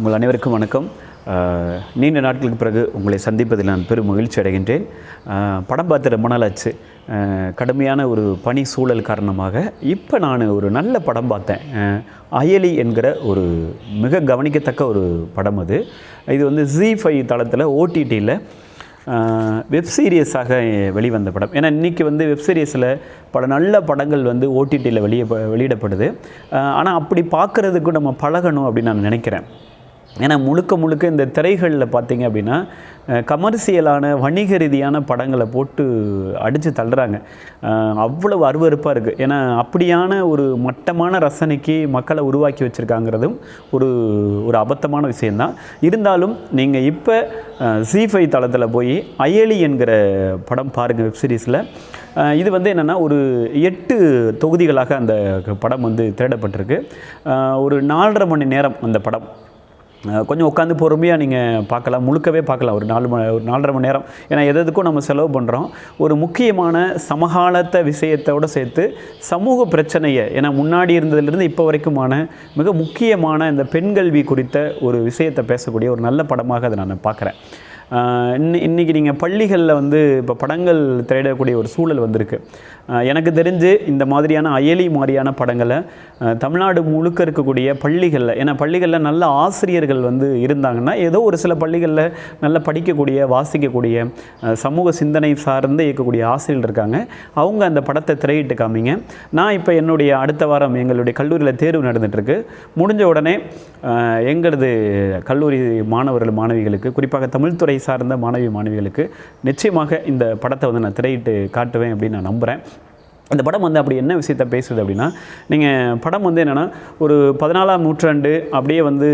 உங்கள் அனைவருக்கும் வணக்கம். நீண்ட நாட்களுக்கு பிறகு உங்களை சந்திப்பதில் நான் பெரும் மகிழ்ச்சி அடைகின்றேன். படம் பார்த்து ரொம்ப நாள் ஆச்சு கடுமையான ஒரு பனி சூழல் காரணமாக இப்போ நான் ஒரு நல்ல படம் பார்த்தேன். அயலி என்கிற ஒரு மிக கவனிக்கத்தக்க ஒரு படம் அது. இது வந்து ஜி ஃபைவ் தளத்தில் ஓடிடியில் வெப் சீரியஸாக வெளிவந்த படம். ஏன்னா இன்றைக்கி வந்து வெப் சீரியஸில் பல நல்ல படங்கள் வந்து ஓடிடியில் வெளியே வெளியிடப்படுது. ஆனால் அப்படி பார்க்குறதுக்கு நம்ம பழகணும் அப்படின்னு நான் நினைக்கிறேன். ஏன்னா முழுக்க முழுக்க இந்த திரைகளில் பார்த்தீங்க அப்படின்னா கமர்சியலான வணிக ரீதியான படங்களை போட்டு அடித்து தள்ளுறாங்க. அவ்வளவு அருவருப்பாக இருக்குது ஏன்னா அப்படியான ஒரு மட்டமான ரசனைக்கு மக்களை உருவாக்கி வச்சுருக்காங்கிறதும் ஒரு ஒரு அபத்தமான விஷயந்தான் இருந்தாலும் நீங்கள் இப்போ ஜி ஃபைவ் தளத்தில் போய் அயலி என்கிற படம் பாருங்கள் வெப்சீரிஸில் இது வந்து என்னென்னா ஒரு எட்டு தொகுதிகளாக அந்த படம் வந்து திரடப்பட்டிருக்கு ஒரு நாலரை மணி நேரம் அந்த படம். கொஞ்சம் உட்காந்து பொறுமையாக நீங்கள் பார்க்கலாம். முழுக்கவே பார்க்கலாம். ஒரு நாலு மணி ஒரு நாலரை மணி நேரம். ஏன்னா எதுக்கும் நம்ம செலவு பண்ணுறோம் ஒரு முக்கியமான சமகாலத்த விஷயத்தோடு சேர்த்து சமூக பிரச்சனையை ஏன்னா முன்னாடி இருந்ததுலேருந்து இப்போ வரைக்குமான மிக முக்கியமான இந்த பெண் கல்வி குறித்த ஒரு விஷயத்தை பேசக்கூடிய ஒரு நல்ல படமாக அதை நான் பார்க்குறேன். ஆஹ் இன்னி இன்றைக்கி நீங்கள் பள்ளிகளில் வந்து இப்போ படங்கள் திரையிடக்கூடிய ஒரு சூழல் வந்திருக்கு. எனக்கு தெரிஞ்சு இந்த மாதிரியான அயலி மாதிரியான படங்களை தமிழ்நாடு முழுக்க இருக்கக்கூடிய பள்ளிகளில் ஏன்னா பள்ளிகளில் நல்ல ஆசிரியர்கள் வந்து இருந்தாங்கன்னா ஏதோ ஒரு சில பள்ளிகளில் நல்ல படிக்கக்கூடிய வாசிக்கக்கூடிய சமூக சிந்தனை சார்ந்து இயக்கக்கூடிய ஆசிரியர்கள் இருக்காங்க. அவங்க அந்த படத்தை திரையிட்டு காமிங்க. நான் இப்போ என்னுடைய அடுத்த வாரம் எங்களுடைய கல்லூரியில் தேர்வு நடந்துகிட்ருக்கு முடிஞ்ச உடனே எங்களது கல்லூரி மாணவர்கள் மாணவிகளுக்கு குறிப்பாக தமிழ்துறை சார்ந்த மாணவி மாணவிகளுக்கு நிச்சயமாக இந்த படத்தை வந்து நான் திரையிட்டு காட்டுவேன் அப்படின்னு நான் நம்புகிறேன் இந்த படம் வந்து அப்படி என்ன விஷயத்தை பேசுது அப்படின்னா நீங்கள் படம் வந்து என்னென்னா ஒரு பதினாலாம் நூற்றாண்டு அப்படியே வந்து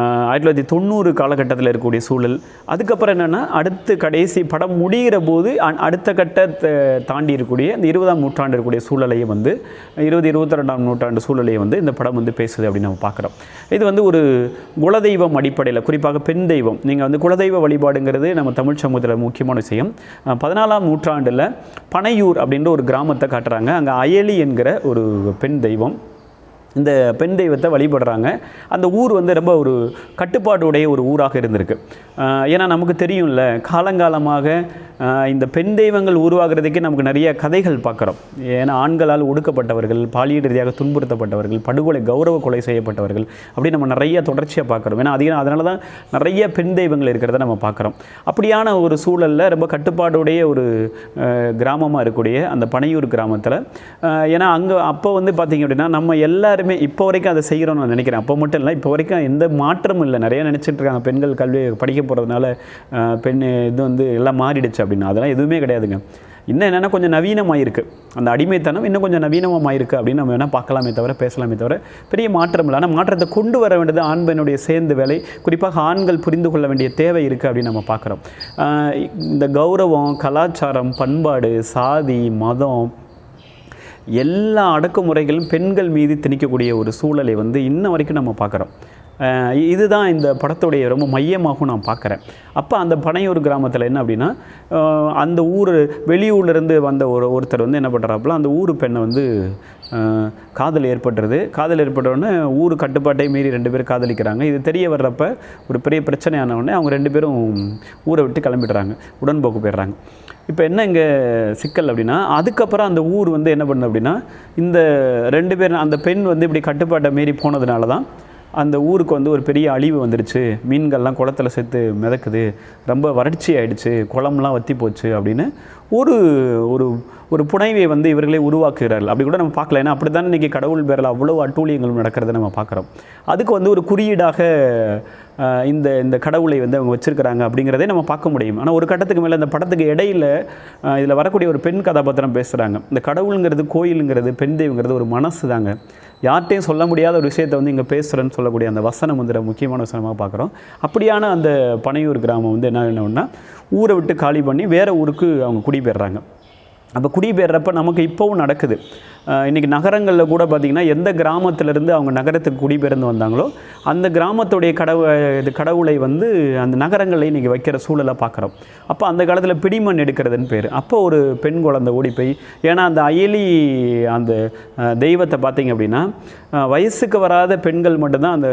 ஆயிரத்தி தொள்ளாயிரத்தி தொண்ணூறு காலகட்டத்தில் இருக்கக்கூடிய சூழல். அதுக்கப்புறம் என்னென்னா அடுத்து கடைசி படம் முடிகிற போது அடுத்த கட்டத்தை தாண்டி இருக்கக்கூடிய இந்த இருபதாம் நூற்றாண்டு இருக்கக்கூடிய சூழலையும் வந்து இருபது இருபத்தி ரெண்டாம் நூற்றாண்டு சூழலையும் வந்து இந்த படம் வந்து பேசுது அப்படின்னு நம்ம பார்க்குறோம். இது வந்து ஒரு குலதெய்வம் அடிப்படையில் குறிப்பாக பெண் தெய்வம். நீங்கள் வந்து குலதெய்வ வழிபாடுங்கிறது நம்ம தமிழ் சமூகத்தில் முக்கியமான விஷயம். பதினாலாம் நூற்றாண்டில் பனையூர் அப்படின்ற ஒரு கிராமத்தை காட்டுறாங்க. அங்கே அயலி என்கிற ஒரு பெண் தெய்வம். இந்த பெண் தெய்வத்தை வழிபடுறாங்க. அந்த ஊர் வந்து ரொம்ப ஒரு கட்டுப்பாடுடைய ஒரு ஊராக இருந்திருக்கு. ஏன்னா நமக்கு தெரியும்ல காலங்காலமாக இந்த பெண் தெய்வங்கள் உருவாகிறதுக்கே நமக்கு நிறைய கதைகள் பார்க்குறோம். ஏன்னா ஆண்களால் ஒடுக்கப்பட்டவர்கள் பாலியல் ரீதியாக துன்புறுத்தப்பட்டவர்கள் படுகொலை கௌரவ கொலை செய்யப்பட்டவர்கள் அப்படி நம்ம நிறைய தொடர்ச்சியாக பார்க்குறோம். ஏன்னா அதிக அதனால தான் நிறைய பெண் தெய்வங்கள் இருக்கிறத நம்ம பார்க்குறோம். அப்படியான ஒரு சூழலில் ரொம்ப கட்டுப்பாடுடைய ஒரு கிராமமாக இருக்கக்கூடிய அந்த பனையூர் கிராமத்தில் ஏன்னா அங்கே அப்போ வந்து பார்த்திங்க அப்படின்னா நம்ம எல்லோரும் இப்போ வரைக்கும் அதை செய்கிறோம்னு நான் நினைக்கிறேன். அப்போ மட்டும் இல்லை இப்போ வரைக்கும் எந்த மாற்றமும் இல்லை. நிறைய நினச்சிட்டு இருக்காங்க. பெண்கள் கல்வி படிக்க போகிறதுனால பெண் இது வந்து எல்லாம் மாறிடுச்சு அப்படின்னு. அதெல்லாம் எதுவுமே கிடையாதுங்க. இன்னும் என்னென்னா கொஞ்சம் நவீனமாயிருக்கு. அந்த அடிமைத்தனம் இன்னும் கொஞ்சம் நவீனமாயிருக்கு அப்படின்னு நம்ம வேணால் பார்க்கலாமே தவிர பேசலாமே தவிர பெரிய மாற்றம் இல்லை. ஆனால் மாற்றத்தை கொண்டு வர வேண்டியது ஆண் பெண்ணுடைய சேர்ந்து வேலை. குறிப்பாக ஆண்கள் புரிந்து கொள்ள வேண்டிய தேவை இருக்குது அப்படின்னு நம்ம பார்க்குறோம். இந்த கௌரவம் கலாச்சாரம் பண்பாடு சாதி மதம் எல்லா அடக்குமுறைகளும் பெண்கள் மீது திணிக்கக்கூடிய ஒரு சூழலை வந்து இன்ன வரைக்கும் நம்ம பார்க்குறோம். இதுதான் இந்த படத்துடைய ரொம்ப மையமாகவும் நான் பார்க்குறேன். அப்போ அந்த பனையூர் கிராமத்தில் என்ன அப்படின்னா அந்த ஊர் வெளியூர்லேருந்து வந்த ஒரு ஒருத்தர் வந்து என்ன பண்ணுறாப்புல அந்த ஊர் பெண்ணை வந்து காதல் ஏற்பட்டுறது காதல் ஏற்பட்டவுடனே ஊர் கட்டுப்பாட்டை மீறி ரெண்டு பேரும் காதலிக்கிறாங்க. இது தெரிய வர்றப்ப ஒரு பெரிய பிரச்சனையான உடனே அவங்க ரெண்டு பேரும் ஊரை விட்டு கிளம்பிடுறாங்க. உடன்போக்கு போயிடுறாங்க. இப்போ என்ன இங்கே சிக்கல் அப்படின்னா அதுக்கப்புறம் அந்த ஊர் வந்து என்ன பண்ணுது அப்படின்னா இந்த ரெண்டு பேர் அந்த பெண் வந்து இப்படி கட்டுப்பாட்டை மீறி போனதுனால தான் அந்த ஊருக்கு வந்து ஒரு பெரிய அழிவு வந்துருச்சு. மீன்கள்லாம் குளத்துல செத்து மிதக்குது. ரொம்ப வறட்சி ஆயிடுச்சு. குளம்லாம் வற்றி போச்சு அப்படின்னு ஒரு ஒரு ஒரு புனைவை வந்து இவர்களே உருவாக்குகிறார்கள். அப்படி கூட நம்ம பார்க்கல. ஏன்னா அப்படி தான் இன்றைக்கி கடவுள் பேரில் அவ்வளோ அட்டூழியங்களும் நடக்கிறத நம்ம பார்க்குறோம். அதுக்கு வந்து ஒரு குறியீடாக இந்த இந்த கடவுளை வந்து அவங்க வச்சுருக்கிறாங்க அப்படிங்கிறதே நம்ம பார்க்க முடியும். ஆனால் ஒரு கட்டத்துக்கு மேலே இந்த படத்துக்கு இடையில இதில் வரக்கூடிய ஒரு பெண் கதாபாத்திரம் பேசுகிறாங்க இந்த கடவுளுங்கிறது கோயிலுங்கிறது பெண் தெய்வங்கிறது ஒரு மனசு தாங்க யார்கிட்டையும் சொல்ல முடியாத ஒரு விஷயத்தை வந்து இங்கே பேசுகிறேன்னு சொல்லக்கூடிய அந்த வசனம் வந்து முக்கியமான வசனமாக பார்க்குறோம். அப்படியான அந்த பனையூர் கிராமம் வந்து என்ன என்னன்னா ஊரை விட்டு காலி பண்ணி வேறு ஊருக்கு அவங்க குடிபெயர்றாங்க. அப்போ குடிபெயர்றப்ப நமக்கு இப்போவும் நடக்குது. இன்றைக்கி நகரங்களில் கூட பார்த்திங்கன்னா எந்த கிராமத்திலேருந்து அவங்க நகரத்துக்கு குடிபெயர்ந்து வந்தாங்களோ அந்த கிராமத்துடைய கடவு இது கடவுளை வந்து அந்த நகரங்களில் இன்றைக்கி வைக்கிற சூழலை பார்க்குறோம் அப்போ அந்த காலத்தில் பிடிமண் எடுக்கிறதுன்னு பேர். அப்போ ஒரு பெண் குழந்தை ஓடி போய் ஏன்னா அந்த அயலி அந்த தெய்வத்தை பார்த்திங்க அப்படின்னா வயசுக்கு வராத பெண்கள் மட்டும்தான் அந்த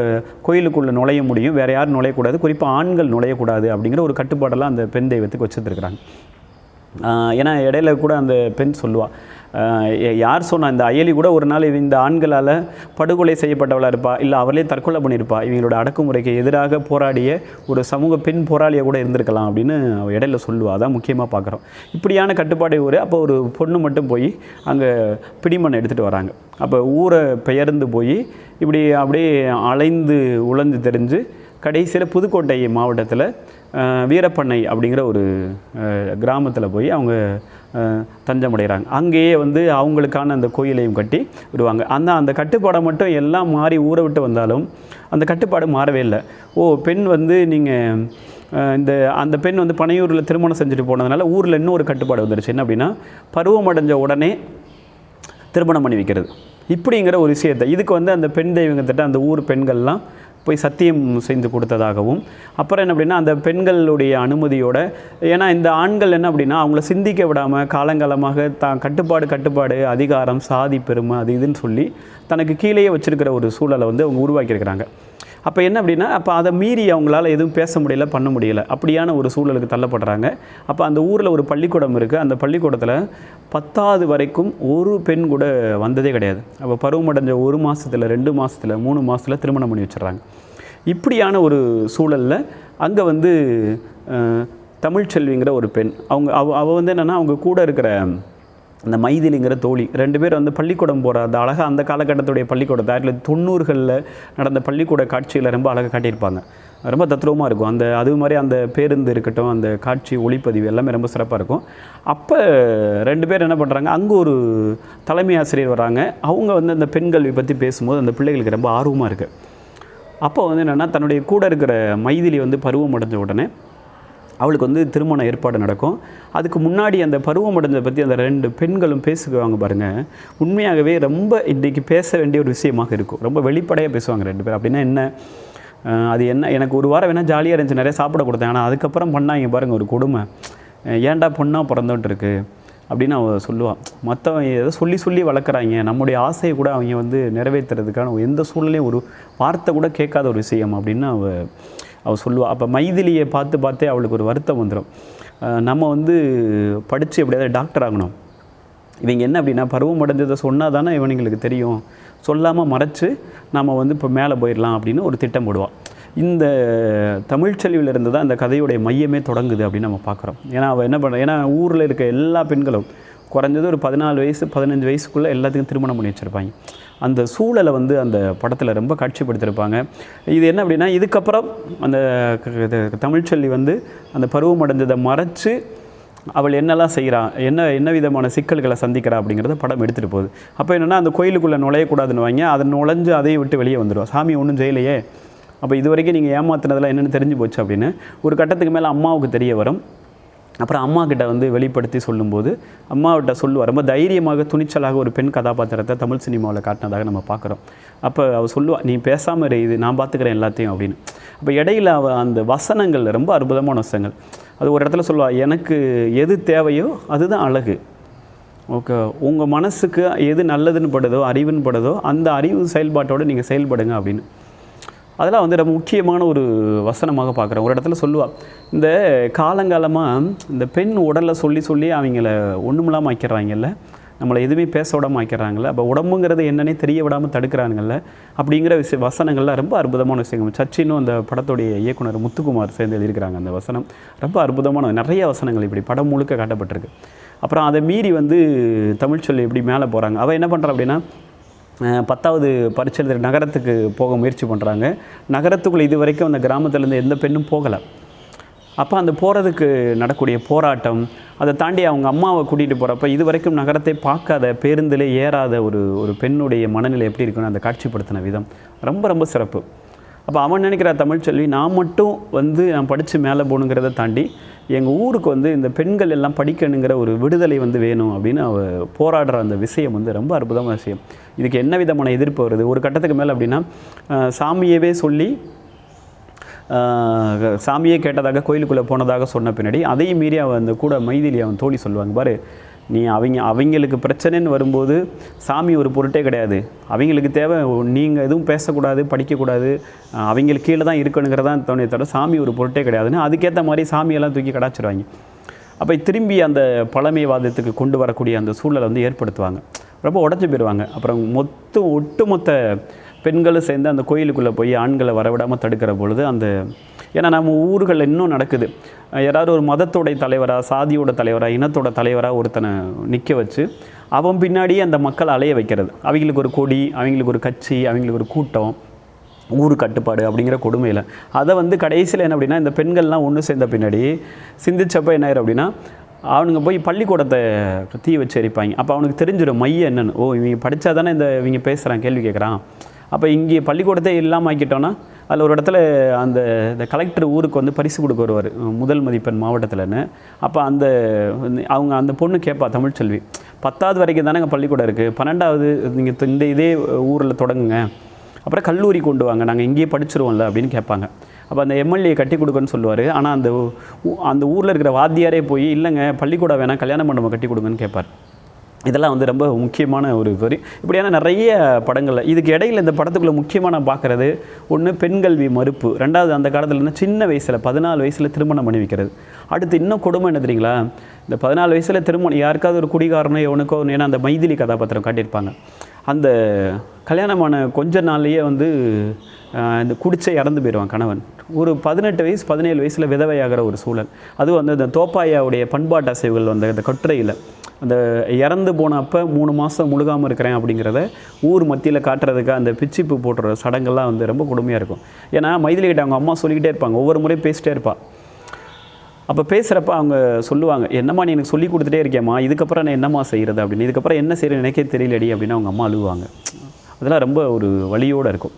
கோயிலுக்குள்ளே நுழைய முடியும். வேறு யாரும் நுழையக்கூடாது. குறிப்பாக ஆண்கள் நுழையக்கூடாது அப்படிங்கிற ஒரு கட்டுப்பாடெல்லாம் அந்த பெண் தெய்வத்துக்கு வச்சுருந்துருக்குறாங்க. ஏன்னா இடையில கூட அந்த பெண் சொல்லுவாள் யார் சொன்னால் இந்த அயலி கூட ஒரு நாள் இந்த ஆண்களால் படுகொலை செய்யப்பட்டவளாக இருப்பா இல்லை அவளே தற்கொலை பண்ணியிருப்பா இவங்களோட அடக்குமுறைக்கு எதிராக போராடிய ஒரு சமூக பெண் போராளியாக கூட இருந்திருக்கலாம் அப்படின்னு அவள் இடையில சொல்லுவா. அதான் முக்கியமாக பார்க்குறோம் இப்படியான கட்டுப்பாடு ஒரு அப்போ ஒரு பொண்ணு மட்டும் போய் அங்கே பிடிமண் எடுத்துகிட்டு வராங்க. அப்போ ஊரை பெயர்ந்து போய் இப்படி அப்படியே அலைந்து உழந்து தெரிஞ்சு கடைசியில் புதுக்கோட்டை மாவட்டத்தில் வீரப்பண்ணை அப்படிங்கிற ஒரு கிராமத்தில் போய் அவங்க தஞ்சமடைகிறாங்க. அங்கேயே வந்து அவங்களுக்கான அந்த கோயிலையும் கட்டி விடுவாங்க. அந்த அந்த கட்டுப்பாடை மட்டும் எல்லாம் மாறி ஊற விட்டு வந்தாலும் அந்த கட்டுப்பாடு மாறவே இல்லை. ஓ பெண் வந்து நீங்கள் இந்த அந்த பெண் வந்து பனையூரில் திருமணம் செஞ்சுட்டு போனதுனால ஊரில் இன்னொரு கட்டுப்பாடு வந்துருச்சு. என்ன அப்படின்னா பருவம் அடைஞ்ச உடனே திருமணம் பண்ணி வைக்கிறது. இப்படிங்கிற ஒரு விஷயத்தை இதுக்கு வந்து அந்த பெண் தெய்வங்கத்திட்ட அந்த ஊர் பெண்கள்லாம் போய் சத்தியம் செய்து கொடுத்ததாகவும் அப்புறம் என்ன அப்படின்னா அந்த பெண்களுடைய அனுமதியோட ஏன்னா இந்த ஆண்கள் என்ன அப்படின்னா அவங்கள சிந்திக்க விடாமல் காலங்காலமாக தான் கட்டுப்பாடு கட்டுப்பாடு அதிகாரம் சாதி பெருமை அது இதுன்னு சொல்லி தனக்கு கீழேயே வச்சுருக்கிற ஒரு சூழலை வந்து அவங்க உருவாக்கியிருக்கிறாங்க. அப்போ என்ன அப்படின்னா அப்போ அதை மீறி அவங்களால எதுவும் பேச முடியல பண்ண முடியல. அப்படியான ஒரு சூழலுக்கு தள்ளப்படுறாங்க. அப்போ அந்த ஊரில் ஒரு பள்ளிக்கூடம் இருக்குது அந்த பள்ளிக்கூடத்தில் பத்தாவது வரைக்கும் ஒரு பெண் கூட வந்ததே கிடையாது. அப்போ பருவமடைஞ்ச ஒரு மாதத்தில் ரெண்டு மாதத்தில் மூணு மாதத்தில் திருமணம் பண்ணி வச்சிடுறாங்க. இப்படியான ஒரு சூழலில் அங்கே வந்து தமிழ்ச்செல்விங்கிற ஒரு பெண் அவங்க அவ அவள் வந்து என்னென்னா அவங்க கூட இருக்கிற அந்த மைதிலிங்கிற தோழி. ரெண்டு பேர் வந்து பள்ளிக்கூடம் போகிற அந்த அழகாக அந்த காலகட்டத்துடைய பள்ளிக்கூடத்தை ஆயிரத்தி தொள்ளாயிரத்தி தொண்ணூறுகளில் நடந்த பள்ளிக்கூட காட்சிகளை ரொம்ப அழகாக காட்டியிருப்பாங்க. ரொம்ப தத்ரூபமாக இருக்கும். அந்த அது மாதிரி அந்த பேருந்து இருக்கட்டும் அந்த காட்சி ஒளிப்பதிவு எல்லாமே ரொம்ப சிறப்பாக இருக்கும். அப்போ ரெண்டு பேர் என்ன பண்ணுறாங்க அங்கே ஒரு தலைமை ஆசிரியர் வராங்க. அவங்க வந்து அந்த பெண் கல்வி பற்றி பேசும்போது அந்த பிள்ளைகளுக்கு ரொம்ப ஆர்வமாக இருக்குது அப்போ வந்து என்னென்னா தன்னுடைய கூட இருக்கிற மைதிலி வந்து பருவம் அடைஞ்ச உடனே அவளுக்கு வந்து திருமண ஏற்பாடு நடக்கும். அதுக்கு முன்னாடி அந்த பருவம் அடைஞ்சதை பற்றி அந்த ரெண்டு பெண்களும் பேசுவாங்க பாருங்கள் உண்மையாகவே ரொம்ப இன்றைக்கி பேச வேண்டிய ஒரு விஷயமாக இருக்கும். ரொம்ப வெளிப்படையாக பேசுவாங்க ரெண்டு பேர் அப்படின்னா என்ன? அது என்ன? எனக்கு ஒரு வாரம் வேணால் ஜாலியாக இருந்துச்சு நிறைய சாப்பிட கொடுத்தேன். ஆனால் அதுக்கப்புறம் பண்ணாங்க பாருங்கள் ஒரு கொடுமை. ஏன்டா பொண்ணாக பிறந்தோன்ட்டு இருக்கு? அப்படின்னு அவள் சொல்லுவாள் மற்றவங்க ஏதோ சொல்லி சொல்லி வளர்க்குறாங்க. நம்முடைய ஆசையை கூட அவங்க வந்து நிறைவேற்றுறதுக்கான எந்த சூழ்நிலையும் ஒரு வார்த்தை கூட கேட்காத ஒரு விஷயம் அப்படின்னு அவள் அவள் சொல்லுவாள் அப்போ மைதிலியை பார்த்து பார்த்தே அவளுக்கு ஒரு வருத்தம் வந்துடும் நம்ம வந்து படித்து எப்படியாவது டாக்டர் ஆகணும். இவங்க என்ன அப்படின்னா பருவம் அடைஞ்சதை சொன்னால் தானே இவனுங்களுக்கு தெரியும். சொல்லாமல் மறைச்சு நம்ம வந்து இப்போ மேலே போயிடலாம் அப்படின்னு ஒரு திட்டம் போடுவான் இந்த தமிழ்ச்செல்வியிலிருந்து தான் இந்த கதையுடைய மையமே தொடங்குது அப்படின்னு நம்ம பார்க்குறோம். ஏன்னா அவள் என்ன பண்ணுற ஏன்னா ஊரில் இருக்க எல்லா பெண்களும் குறைஞ்சது ஒரு பதினாலு வயசு பதினஞ்சு வயசுக்குள்ளே எல்லாத்துக்கும் திருமணம் பண்ணி வச்சுருப்பாங்க. அந்த சூழலை வந்து அந்த படத்தில் ரொம்ப காட்சிப்படுத்தியிருப்பாங்க. இது என்ன அப்படின்னா இதுக்கப்புறம் அந்த தமிழ்ச்செல்லி வந்து அந்த பருவம் அடைஞ்சதை மறைச்சு அவள் என்னெல்லாம் செய்கிறா என்ன என்ன விதமான சிக்கல்களை சந்திக்கிறா அப்படிங்கிறத படம் எடுத்துகிட்டு போகுது. அப்போ என்னென்னா அந்த கோயிலுக்குள்ளே நுழையக்கூடாதுன்னு வாங்க அதை நுழைஞ்சு அதையும் விட்டு வெளியே வந்துடுவோம் சாமி ஒன்றும் செய்யலையே? அப்போ இது வரைக்கும் நீங்கள் ஏமாத்துனதெல்லாம் என்னென்னு தெரிஞ்சு போச்சு அப்படின்னு ஒரு கட்டத்துக்கு மேலே அம்மாவுக்கு தெரிய வரும். அப்புறம் அம்மா கிட்ட வந்து வெளிப்படுத்தி சொல்லும்போது அம்மாவிட்ட சொல்லுவார் ரொம்ப தைரியமாக துணிச்சலாக ஒரு பெண் கதாபாத்திரத்தை தமிழ் சினிமாவில் காட்டினதாக நம்ம பார்க்குறோம். அப்போ அவள் சொல்லுவாள் நீ பேசாமல் இரு இது நான் பார்த்துக்கிறேன் எல்லாத்தையும் அப்படின்னு. அப்போ இடையில அவள் அந்த வசனங்கள் ரொம்ப அற்புதமான வசனங்கள். அது ஒரு இடத்துல சொல்லுவாள் எனக்கு எது தேவையோ அதுதான் அழகு. ஓகே உங்கள் மனசுக்கு எது நல்லதுன்னு படுதோ அறிவுன்னு படுதோ அந்த அறிவு செயல்பாட்டோடு நீங்கள் செயல்படுங்க அப்படின்னு. அதெல்லாம் வந்து ரொம்ப முக்கியமான ஒரு வசனமாக பார்க்குறேன். ஒரு இடத்துல சொல்லுவாள் இந்த காலங்காலமாக இந்த பெண் உடலில் சொல்லி சொல்லி அவங்கள ஒன்றுமில்லாமல் ஆக்கிடுறாங்கல்ல நம்மளை எதுவுமே பேச விடாமல் ஆக்கிடுறாங்கல்ல அப்போ உடம்புங்கிறது என்னன்னே தெரிய விடாமல் தடுக்கிறாங்கல்ல அப்படிங்கிற விஷய வசனங்கள்லாம் ரொம்ப அற்புதமான விஷயங்கள். சச்சினும் அந்த படத்துடைய இயக்குனர் முத்துக்குமார் சேர்ந்து எழுதியிருக்கிறாங்க அந்த வசனம். ரொம்ப அற்புதமான நிறைய வசனங்கள் இப்படி படம் முழுக்க காட்டப்பட்டிருக்கு. அப்புறம் அதை மீறி வந்து தமிழ்ச்சொல்லி இப்படி மேலே போகிறாங்க அவள் என்ன பண்ணுறா அப்படின்னா பத்தாவது பரீட்சை எழுதுகிற நகரத்துக்கு போக முயற்சி பண்ணுறாங்க நகரத்துக்குள்ளே இது வரைக்கும் அந்த கிராமத்துலேருந்து எந்த பெண்ணும் போகலை. அப்போ அந்த போகிறதுக்கு நடக்கூடிய போராட்டம் அதை தாண்டி அவங்க அம்மாவை கூட்டிகிட்டு போகிறப்ப இது வரைக்கும் நகரத்தை பார்க்காத பேருந்தில் ஏறாத ஒரு ஒரு பெண்ணுடைய மனநிலை எப்படி இருக்குன்னு அந்த காட்சிப்படுத்தின விதம். ரொம்ப ரொம்ப சிறப்பு. அப்போ அவன் நினைக்கிற தமிழ்ச்செல்வி நான் மட்டும் வந்து நான் படித்து மேலே போகணுங்கிறத தாண்டி எங்கள் ஊருக்கு வந்து இந்த பெண்கள் எல்லாம் படிக்கணுங்கிற ஒரு விடுதலை வந்து வேணும் அப்படின்னு அவ போராடுற அந்த விஷயம் வந்து ரொம்ப அற்புதமான விஷயம். இதுக்கு என்ன விதமான எதிர்ப்பு வருது? ஒரு கட்டத்துக்கு மேலே அப்படின்னா சாமியவே சொல்லி சாமியே கேட்டதாக கோயிலுக்குள்ளே போனதாக சொன்ன பின்னாடி அதையும் மீறி அவன் அந்த கூட மைதிலி அவன் தோழி சொல்லுவாங்க. பாரு நீ அவங்க அவங்களுக்கு பிரச்சனைன்னு வரும்போது சாமி ஒரு பொருட்டே கிடையாது. அவங்களுக்கு தேவை நீங்கள் எதுவும் பேசக்கூடாது படிக்கக்கூடாது அவங்களுக்கு கீழே தான் இருக்கணுங்கிறதான் தோணையை தவிர சாமி ஒரு பொருட்டே கிடையாதுன்னு அதுக்கேற்ற மாதிரி சாமியெல்லாம் தூக்கி கடாச்சிடுவாங்க அப்போ திரும்பி அந்த பழமைவாதத்துக்கு கொண்டு வரக்கூடிய அந்த சூழலை வந்து ஏற்படுத்துவாங்க. ரொம்ப உடஞ்சி போயிடுவாங்க. அப்புறம் மொத்த ஒட்டுமொத்த பெண்களும் சேர்ந்து அந்த கோயிலுக்குள்ளே போய் ஆண்களை வரவிடாமல் தடுக்கிற பொழுது அந்த ஏன்னா நம்ம ஊர்களில் இன்னும் நடக்குது. யாராவது ஒரு மதத்தோட தலைவராக சாதியோட தலைவராக இனத்தோட தலைவராக ஒருத்தனை நிற்க வச்சு அவன் பின்னாடியே அந்த மக்கள் அலைய வைக்கிறது. அவங்களுக்கு ஒரு கொடி அவங்களுக்கு ஒரு கட்சி அவங்களுக்கு ஒரு கூட்டம் ஊர் கட்டுப்பாடு அப்படிங்கிற கொடுமையில். அதை வந்து கடைசியில் என்ன அப்படின்னா இந்த பெண்கள்லாம் ஒன்று சேர்ந்த பின்னாடி சிந்திச்சப்போ என்ன ஆயிரும் அப்படின்னா அவனுங்க போய் பள்ளிக்கூடத்தை தீ வச்சு எரிப்பாங்க. அப்போ அவனுக்கு தெரிஞ்சிடும் மையம் என்னென்னு. ஓ இவங்க படித்தா தானே இந்த இவங்க பேசுகிறான் கேள்வி கேட்குறான் அப்போ இங்கே பள்ளிக்கூடத்தை இல்லாமல் ஆக்கிட்டோன்னா அதில் ஒரு இடத்துல அந்த இந்த கலெக்டர் ஊருக்கு வந்து பரிசு கொடுக்க வருவார் முதல் மதிப்பெண் மாவட்டத்தில்னு அப்போ அந்த அவங்க அந்த பொண்ணு கேட்பா தமிழ்ச்செல்வி பத்தாவது வரைக்கும் தானே பள்ளிக்கூடம் இருக்குது பன்னெண்டாவது நீங்கள் இந்த இதே ஊரில் தொடங்குங்க அப்புறம் கல்லூரி கொண்டு வாங்க நாங்கள் இங்கேயே படிச்சிருவோம்ல அப்படின்னு கேட்பாங்க. அப்போ அந்த எம்எல்ஏ கட்டி கொடுக்கன்னு சொல்லுவார் ஆனால் அந்த அந்த ஊரில் இருக்கிற வாத்தியாரே போய் இல்லைங்க பள்ளிக்கூடம் வேணால் கல்யாண மண்டபம் கட்டி கொடுங்கன்னு கேட்பார். இதெல்லாம் வந்து ரொம்ப முக்கியமான ஒரு வரி இப்படியான நிறைய படங்களில் இதுக்கு இடையில இந்த படத்துக்குள்ளே முக்கியமாக நான் பார்க்குறது ஒன்று பெண் கல்வி மறுப்பு. ரெண்டாவது அந்த காலத்தில் சின்ன வயசில் பதினாலு வயசில் திருமணம் பண்ணி வைக்கிறது. அடுத்து இன்னும் கொடுமை என்ன தெரியுங்களா? இந்த பதினாலு வயசில் திருமணம் யாருக்காவது ஒரு குடிகாரனோ எவனுக்கோ ஒன்று ஏன்னா அந்த மைதிலி கதாபாத்திரம் காட்டியிருப்பாங்க. அந்த கல்யாணமான கொஞ்ச நாள்லேயே வந்து இந்த குடிச்சே இறந்து போயிடுவான் கணவன். ஒரு பதினெட்டு வயசு பதினேழு வயசில் விதவையாகிற ஒரு சூழல். அதுவும் வந்து இந்த தோப்பாயாவுடைய பண்பாட்டு அசைவுகள் வந்த அந்த கட்டுரையில். அந்த இறந்து போனப்போ மூணு மாதம் முழுகாமல் இருக்கிறேன் அப்படிங்கிறத ஊர் மத்தியில் காட்டுறதுக்கு அந்த பிச்சிப்பு போட்டுற சடங்கெல்லாம் வந்து ரொம்ப கொடுமையாக இருக்கும். ஏன்னா மைதிலிக்கிட்ட அவங்க அம்மா சொல்லிக்கிட்டே இருப்பாங்க. ஒவ்வொரு முறையும் பேசிட்டே இருப்பாள் அப்போ பேசுகிறப்ப அவங்க சொல்லுவாங்க என்னம்மா நீ எனக்கு சொல்லி கொடுத்துட்டே இருக்கேம்மா இதுக்கப்புறம் நான் என்னம்மா செய்கிறது அப்படின்னு. இதுக்கப்புறம் என்ன செய்கிறேன் எனக்கே தெரியலடி அப்படின்னு அவங்க அம்மா அழுவாங்க. அதெல்லாம் ரொம்ப ஒரு வழியோடு இருக்கும்.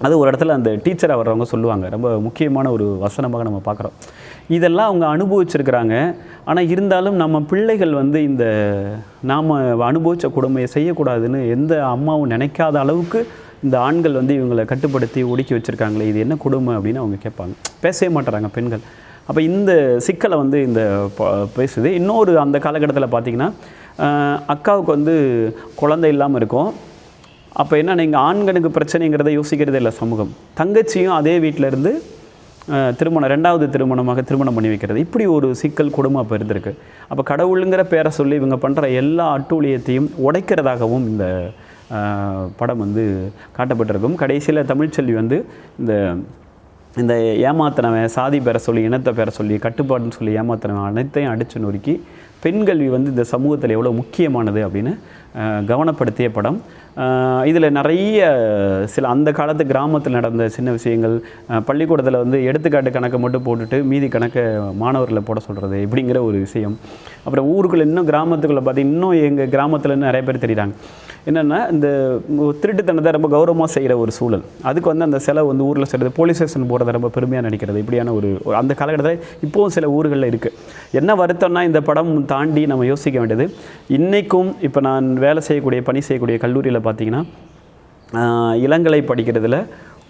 அது ஒரு இடத்துல அந்த டீச்சராக வர்றவங்க சொல்லுவாங்க. ரொம்ப முக்கியமான ஒரு வசனமாக நம்ம பார்க்குறோம். இதெல்லாம் அவங்க அனுபவிச்சிருக்கிறாங்க. ஆனால் இருந்தாலும் நம்ம பிள்ளைகள் வந்து இந்த நாம் அனுபவித்த கொடுமையை செய்யக்கூடாதுன்னு எந்த அம்மாவும் நினைக்காத அளவுக்கு இந்த ஆண்கள் வந்து இவங்களை கட்டுப்படுத்தி ஒடுக்கி வச்சுருக்காங்களே இது என்ன கொடுமை அப்படின்னு அவங்க கேட்பாங்க. பேசவே மாட்டுறாங்க பெண்கள். அப்போ இந்த சிக்கலை வந்து இந்த ப- பேசுது. இன்னொரு அந்த காலகட்டத்தில் பார்த்தீங்கன்னா அக்காவுக்கு வந்து குழந்தை இல்லாமல் இருக்கும். அப்போ என்ன நீங்கள் ஆண்களுக்கு பிரச்சனைங்கிறத யோசிக்கிறதே இல்லை சமூகம். தங்கச்சியும் அதே வீட்டிலேருந்து திருமணம் ரெண்டாவது திருமணமாக திருமணம் பண்ணி வைக்கிறது. இப்படி ஒரு சிக்கல் குடும்பம் அப்போ இருந்திருக்கு. அப்போ கடவுளுங்கிற பேரை சொல்லி இவங்க பண்ணுற எல்லா அட்டூழியத்தையும் உடைக்கிறதாகவும் இந்த படம் வந்து காட்டப்பட்டிருக்கும். கடைசியில் தமிழ்ச்செல்வி வந்து இந்த இந்த ஏமாத்தினவன் சாதி பெற சொல்லி இனத்தை பெற சொல்லி கட்டுப்பாடுன்னு சொல்லி ஏமாத்தினவன் அனைத்தையும் அடித்து நொறுக்கி பெண் கல்வி வந்து இந்த சமூகத்தில் எவ்வளோ முக்கியமானது அப்படின்னு கவனப்படுத்திய படம். இதில் நிறைய சில அந்த காலத்து கிராமத்தில் நடந்த சின்ன விஷயங்கள் பள்ளிக்கூடத்தில் வந்து எடுத்துக்காட்டு கணக்கை மட்டும் போட்டுட்டு மீதி கணக்கை மாணவர்களை போட சொல்கிறது இப்படிங்கிற ஒரு விஷயம். அப்புறம் ஊருக்குள்ளே இன்னும் கிராமத்துக்குள்ளே பார்த்தீங்கன்னா இன்னும் எங்கள் கிராமத்தில் நிறைய பேர் தெரியுறாங்க. என்னென்னா இந்த திருட்டுத்தனத்தை ரொம்ப கௌரவமாக செய்கிற ஒரு சூழல். அதுக்கு வந்து அந்த செலவு வந்து ஊரில் செய்கிறது போலீஸ் ஸ்டேஷன் போகிறத ரொம்ப பெருமையாக நினைக்கிறது இப்படியான ஒரு அந்த காலகட்டத்தில் இப்போவும் சில ஊர்களில் இருக்குது என்ன வருத்தம்னா இந்த படம் தாண்டி நம்ம யோசிக்க வேண்டியது இன்றைக்கும் இப்போ நான் வேலை செய்யக்கூடிய பணி செய்யக்கூடிய கல்லூரியில் பார்த்தீங்கன்னா இளங்கலை படிக்கிறதுல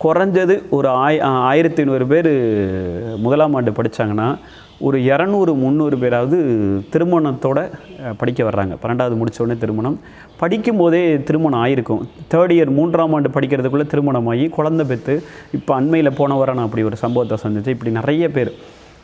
குறைஞ்சது ஒரு ஆய் ஆயிரத்தி ஐநூறு பேர் முதலாம் ஆண்டு படித்தாங்கன்னா ஒரு இரநூறு முந்நூறு பேராவது திருமணத்தோட படிக்க வர்றாங்க. பன்னெண்டாவது முடித்தோடனே திருமணம். படிக்கும்போதே திருமணம் ஆயிருக்கும். தேர்ட் இயர் மூன்றாம் ஆண்டு படிக்கிறதுக்குள்ளே திருமணம் ஆகி குழந்தை பெற்று இப்போ அண்மையில் போன வாரம் நான் அப்படி ஒரு சம்பவத்தை சந்திச்சு இப்படி நிறைய பேர்.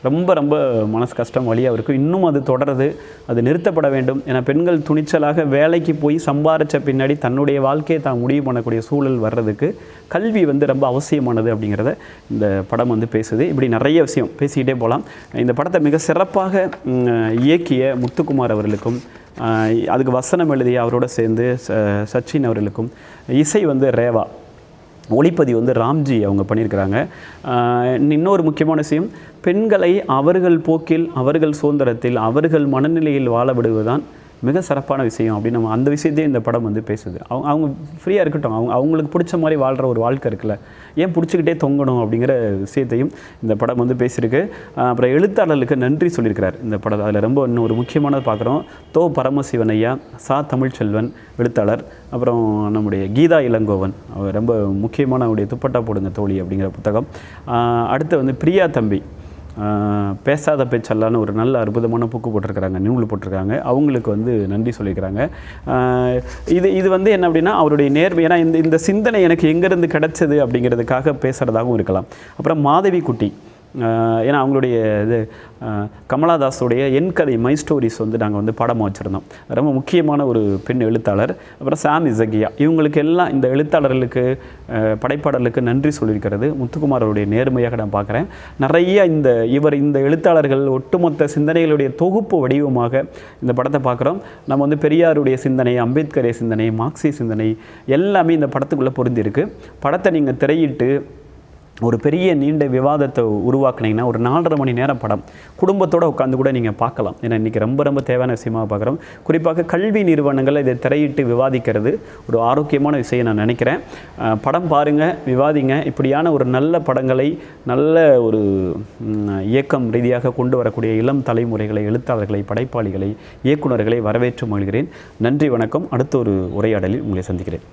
ரொம்ப ரொம்ப மனசு கஷ்டம் வழியாக இருக்கும் இன்னும் அது தொடருது. அது நிறுத்தப்பட வேண்டும். ஏன்னா பெண்கள் துணிச்சலாக வேலைக்கு போய் சம்பாரித்த பின்னாடி தன்னுடைய வாழ்க்கையை தான் முடிவு பண்ணக்கூடிய சூழல் வர்றதுக்கு கல்வி வந்து ரொம்ப அவசியமானது அப்படிங்கிறத இந்த படம் வந்து பேசுது. இப்படி நிறைய விஷயம் பேசிக்கிட்டே போகலாம். இந்த படத்தை மிக சிறப்பாக இயக்கிய முத்துக்குமார் அவர்களுக்கும் அதுக்கு வசனம் எழுதிய அவரோட சேர்ந்து ச- சச்சின் அவர்களுக்கும் இசை வந்து ரேவா. ஒளிப்பதிவு வந்து ராம்ஜி அவங்க பண்ணியிருக்கிறாங்க. இன்னொரு முக்கியமான விஷயம் பெண்களை அவர்கள் போக்கில் அவர்கள் சுதந்திரத்தில் அவர்கள் மனநிலையில் வாழ விடுவதுதான் மிக சிறப்பான விஷயம் அப்படின்னு நம்ம அந்த விஷயத்தையும் இந்த படம் வந்து பேசுது. அவங்க அவங்க ஃப்ரீயாக இருக்கட்டும். அவங்க அவங்களுக்கு பிடிச்ச மாதிரி வாழ்கிற ஒரு வாழ்க்கை இருக்குல்ல. ஏன் பிடிச்சிக்கிட்டே தொங்கணும் அப்படிங்கிற விஷயத்தையும் இந்த படம் வந்து பேசியிருக்கு. அப்புறம் எழுத்தாளர்களுக்கு நன்றி சொல்லியிருக்கிறார் இந்த படம். அதில் ரொம்ப இன்னும் ஒரு முக்கியமானது பார்க்குறோம். தோ பரமசிவன் ஐயா சா தமிழ்ச்செல்வன் எழுத்தாளர். அப்புறம் நம்முடைய கீதா இளங்கோவன். அவர் ரொம்ப முக்கியமான அவருடைய துப்பட்டா போடுங்க தோழி அப்படிங்கிற புத்தகம். அடுத்து வந்து பிரியா தம்பி. பேசாத பேச்சல்லான்னு ஒரு நல்ல அற்புதமான புக்கு போட்டிருக்கிறாங்க நூல் போட்டிருக்காங்க. அவங்களுக்கு வந்து நன்றி சொல்லிக்கிறாங்க. இது இது வந்து என்ன அப்படின்னா அவருடைய நேர்மை ஏன்னா இந்த இந்த சிந்தனை எனக்கு எங்கேருந்து கிடைச்சது அப்படிங்கிறதுக்காக பேசுகிறதாகவும் இருக்கலாம். அப்புறம் மாதவி குட்டி ஏன்னா அவங்களுடைய இது கமலாதாஸுடைய என் கதை மை ஸ்டோரிஸ் வந்து நாங்கள் வந்து படமாக வச்சுருந்தோம். ரொம்ப முக்கியமான ஒரு பெண் எழுத்தாளர் அப்புறம் சாம் இசகியா இவங்களுக்கு எல்லாம் இந்த எழுத்தாளர்களுக்கு படைப்பாளர்களுக்கு நன்றி சொல்லியிருக்கிறது. முத்துக்குமார் அவருடைய நேர்மையாக நான் பார்க்குறேன். நிறைய இந்த இவர் இந்த எழுத்தாளர்கள் ஒட்டுமொத்த சிந்தனைகளுடைய தொகுப்பு வடிவமாக இந்த படத்தை பார்க்குறோம். நம்ம வந்து பெரியாருடைய சிந்தனை அம்பேத்கரிய சிந்தனை மார்க்சிய சிந்தனை எல்லாமே இந்த படத்துக்குள்ளே பொருந்திருக்கு படத்தை நீங்கள் திரையிட்டு ஒரு பெரிய நீண்ட விவாதத்தை உருவாக்குனீங்கன்னா ஒரு நாலரை மணி நேரம் படம் குடும்பத்தோடு உட்காந்து கூட நீங்கள் பார்க்கலாம். ஏன்னா இன்றைக்கி ரொம்ப ரொம்ப தேவையான விஷயமாக பார்க்குறோம். குறிப்பாக கல்வி நிறுவனங்கள் இதை திரையிட்டு விவாதிக்கிறது ஒரு ஆரோக்கியமான விஷயம் நான் நினைக்கிறேன். படம் பாருங்கள் விவாதிங்க. இப்படியான ஒரு நல்ல படங்களை நல்ல ஒரு இயக்கம் ரீதியாக கொண்டு வரக்கூடிய இளம் தலைமுறைகளை எழுத்தாளர்களை படைப்பாளிகளை இயக்குனர்களை வரவேற்று மகிழ்கிறேன். நன்றி வணக்கம். அடுத்த ஒரு உரையாடலில் உங்களை சந்திக்கிறேன்.